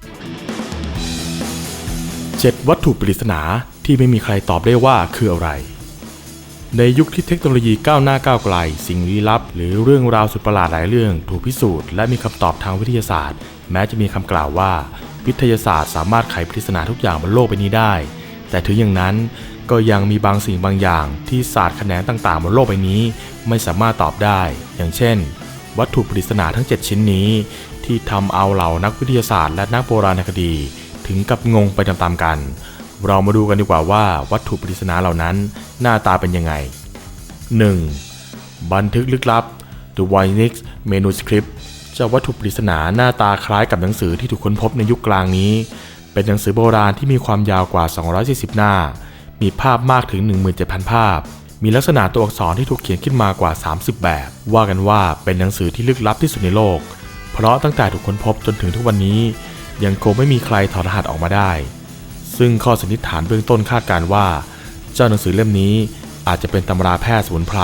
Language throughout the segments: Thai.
7 วัตถุปริศนาที่ไม่มีใครตอบได้ว่าคืออะไร ในยุคที่เทคโนโลยีก้าวหน้าก้าวไกล สิ่งลี้ลับ หรือเรื่องราวสุดประหลาดหลายเรื่อง ถูกพิสูจน์และมีคำตอบทางวิทยาศาสตร์ แม้จะมีคำกล่าวว่า วิทยาศาสตร์สามารถไขปริศนาทุกอย่างบนโลกใบนี้ได้ แต่ถึงอย่างนั้นก็ยังมีบางสิ่งบางอย่าง ที่ศาสตร์แขนงต่างๆบนโลกใบนี้ ไม่สามารถตอบได้ อย่างเช่น วัตถุปริศนาทั้ง 7 ชิ้นนี้ ที่ทำเอาเหล่านักวิทยาศาสตร์และนักโบราณคดี ถึงกับงงไปตามๆกัน เรามาดูกันดีกว่าว่าวัตถุปริศนาเหล่านั้นหน้าตาเป็นยังไง 1. บันทึกลึกลับ The Voynich Manuscript เจ้าวัตถุปริศนาหน้าตาคล้ายกับหนังสือที่ถูกค้นพบในยุคกลางนี้ เป็นหนังสือโบราณที่มีความยาวกว่า 240 หน้า มีภาพมากถึง 17,000 ภาพมีลักษณะตัวอักษรที่ถูกเขียนขึ้นมากว่า 30 แบบ ว่ากันว่าเป็นหนังสือที่ลึกลับที่สุดในโลก ราะตั้งแต่ถูกค้นพบจนถึงทุกวันนี้ ยังคงไม่มีใครถอดรหัสออกมาได้ ซึ่งข้อสันนิษฐานเบื้องต้นคาดการว่า เจ้าหนังสือเล่มนี้อาจจะเป็นตำราแพทย์สมุนไพร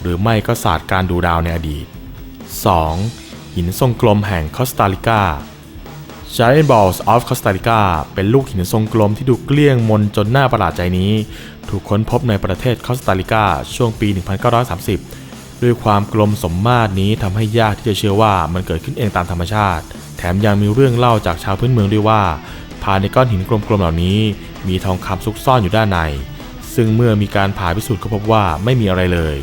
หรือไม่ก็ศาสตร์การดูดาวในอดีต 2. หินทรงกลมแห่งคอสตาริกา Giant Balls of Costa Rica เป็นลูกหินทรงกลมที่ดูเกลี้ยงมนจนน่าประหลาดใจนี้ ถูกค้นพบในประเทศคอสตาริกาช่วงปี 1930 ด้วยความกลมสมมาตรนี้ทำให้ยากที่จะเชื่อว่ามันเกิดขึ้นเองตามธรรมชาติ แถมยังมีเรื่องเล่าจากชาวพื้นเมืองด้วยว่าภายในก้อนหินกลมๆเหล่านี้ มีทองคำซุกซ่อนอยู่ด้านใน ซึ่งเมื่อมีการผ่าพิสูจน์ก็พบว่าไม่มีอะไรเลย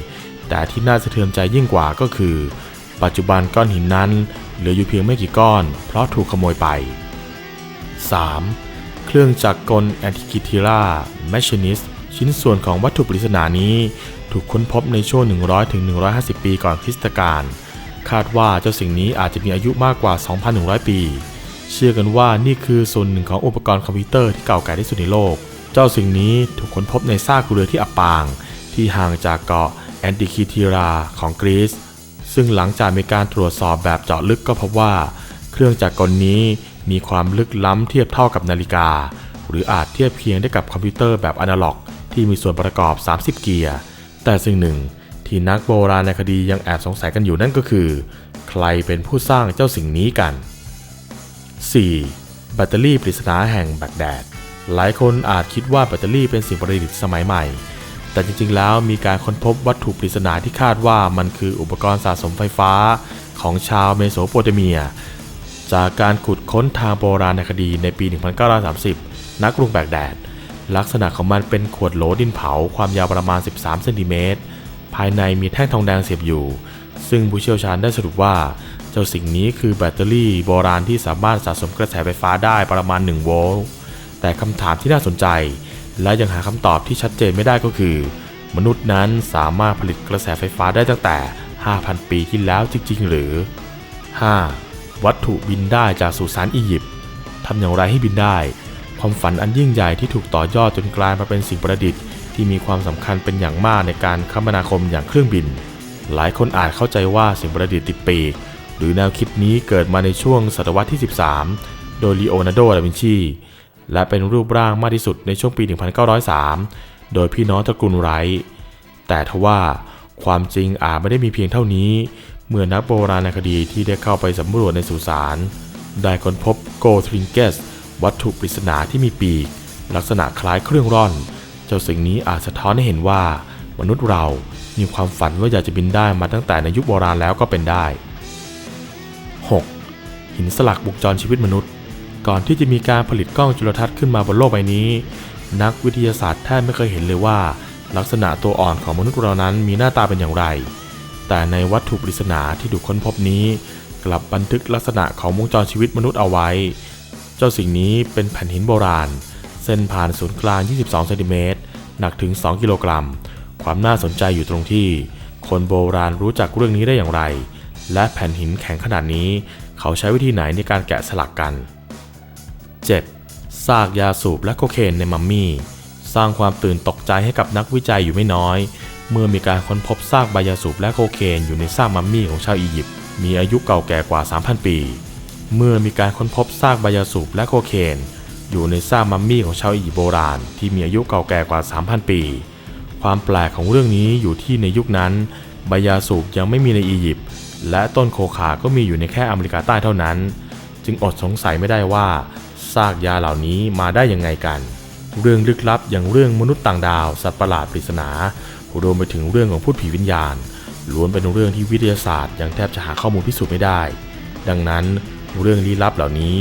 แต่ที่น่าสะเทือนใจยิ่งกว่าก็คือ ปัจจุบันก้อนหินนั้น เหลืออยู่เพียงไม่กี่ก้อน เพราะถูกขโมยไป 3. เครื่องจักรกลแอนติคิทีราแมชชีนิสชิ้นส่วนของวัตถุปริศนานี้ ถูกค้นพบในช่วง 100ถึง150 ปีก่อนคริสตกาลคาดว่าเจ้าสิ่งนี้อาจจะมีอายุมากกว่า 2,100 ปี เชื่อกันว่านี่คือส่วนหนึ่งของอุปกรณ์คอมพิวเตอร์ที่เก่าแก่ที่สุดในโลก เจ้าสิ่งนี้ถูกค้นพบในซากเรือที่อับปาง ที่ห่างจากเกาะแอนติคิทีราของกรีซ ซึ่งหลังจากมีการตรวจสอบแบบเจาะลึกก็พบว่า เครื่องจักรกลนี้มีความลึกล้ำเทียบเท่ากับนาฬิกา หรืออาจเทียบเคียงได้กับคอมพิวเตอร์แบบอนาล็อก ที่มีส่วนประกอบ 30 เกียร์ แต่สิ่งหนึ่งที่นักโบราณคดียังแอบสงสัยกันอยู่นั่นก็คือ ใครเป็นผู้สร้างเจ้าสิ่งนี้กัน 4. แบตเตอรี่ปริศนาแห่งแบกแดด หลายคนอาจคิดว่าแบตเตอรี่เป็นสิ่งประดิษฐ์สมัยใหม่ แต่จริงๆ แล้วมีการค้นพบวัตถุปริศนาที่คาดว่ามันคืออุปกรณ์สะสมไฟฟ้าของชาวเมโสโปเตเมีย จากการขุดค้นทางโบราณคดีในปี 1930 นักกรุงแบกแดด ลักษณะของมันเป็นขวดโหลดินเผาความยาวประมาณ 13เซนติเมตรภายในมีแท่งทองแดงเสียบอยู่ ซึ่งผู้เชี่ยวชาญได้สรุปว่า เจ้าสิ่งนี้คือแบตเตอรี่โบราณที่สามารถสะสมกระแสไฟฟ้าได้ประมาณ 1 โวลต์ แต่คำถามที่น่าสนใจ และยังหาคำตอบที่ชัดเจนไม่ได้ก็คือ มนุษย์นั้นสามารถผลิตกระแสไฟฟ้าได้ตั้งแต่ 5,000 ปีที่แล้วจริง ๆ หรือ 5. วัตถุบินได้จากสุสานอียิปต์ทำอย่างไรให้บินได้ ความฝันอันยิ่งใหญ่ที่ถูกต่อยอดจนกลายมาเป็นสิ่งประดิษฐ์ที่มีความสำคัญเป็นอย่างมากในการคมนาคมอย่างเครื่องบิน หลายคนอาจเข้าใจว่าสิ่งประดิษฐ์ติดปีก หรือแนวคิดนี้เกิดมาในช่วงศตวรรษที่ 13 โดยลีโอนาร์โด ดาวินชี และเป็นรูปร่างมากที่สุดในช่วงปี 1903 โดยพี่น้องตระกูลไรท์แต่ทว่าความจริงอาจไม่ได้มีเพียงเท่านี้ เมื่อนักโบราณคดีที่ได้เข้าไปสำรวจในสุสานได้ค้นพบโกทริงเกส วัตถุปริศนาที่มีปีก ลักษณะคล้ายเครื่องร่อน เจ้าสิ่งนี้อาจสะท้อนให้เห็นว่า มนุษย์เรามีความฝันว่าอยากจะบินได้มาตั้งแต่ในยุคโบราณแล้วก็เป็นได้ 6. หินสลักบุกจรชีวิตมนุษย์ ก่อนที่จะมีการผลิตกล้องจุลทรรศน์ขึ้นมาบนโลกใบนี้ นักวิทยาศาสตร์แทบไม่เคยเห็นเลยว่า ลักษณะตัวอ่อนของมนุษย์เรานั้นมีหน้าตาเป็นอย่างไร แต่ในวัตถุปริศนาที่ถูกค้นพบนี้ กลับบันทึกลักษณะของวงจรชีวิตมนุษย์เอาไว้ เจ้าสิ่งนี้เป็นแผ่นหินโบราณ เส้นผ่านศูนย์กลาง 22 เซนติเมตร หนักถึง 2 กิโลกรัม ความน่าสนใจอยู่ตรงที่ คนโบราณรู้จักเรื่องนี้ได้อย่างไร และแผ่นหินแข็งขนาดนี้ เขาใช้วิธีไหนในการแกะสลักกัน 7. ซากยาสูบและโคเคนในมัมมี่ สร้างความตื่นตกใจให้กับนักวิจัยอยู่ไม่น้อย เมื่อมีการค้นพบซากใบยาสูบและโคเคนอยู่ในซากมัมมี่ของชาวอียิปต์มีอายุเก่าแก่กว่า 3,000 ปี เมื่อมีการค้นพบซากใบยาสูบและโคเคน อยู่ในซากมัมมี่ของชาวอียิปต์โบราณที่มีอายุเก่าแก่กว่า 3,000 ปี ความแปลกของเรื่องนี้อยู่ที่ในยุคนั้นใบยาสูบยังไม่มีในอียิปต์และต้นโคคาก็มีอยู่ในแค่อเมริกาใต้เท่านั้น จึงอดสงสัยไม่ได้ว่าซากยาเหล่านี้มาได้ยังไงกัน เรื่องลึกลับอย่างเรื่องมนุษย์ต่างดาว สัตว์ประหลาดปริศนารวมไปถึงเรื่องของพูดผีวิญญาณล้วนเป็นเรื่องที่วิทยาศาสตร์ยังแทบจะหาข้อมูลพิสูจน์ไม่ได้ ดังนั้น เรื่องลี้ลับเหล่านี้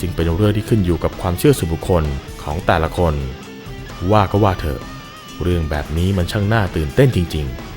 จึงเป็นเรื่องที่ขึ้นอยู่กับความเชื่อส่วนบุคคลของแต่ละคน ว่าก็ว่าเถอะ เรื่องแบบนี้มันช่างน่าตื่นเต้นจริง ๆ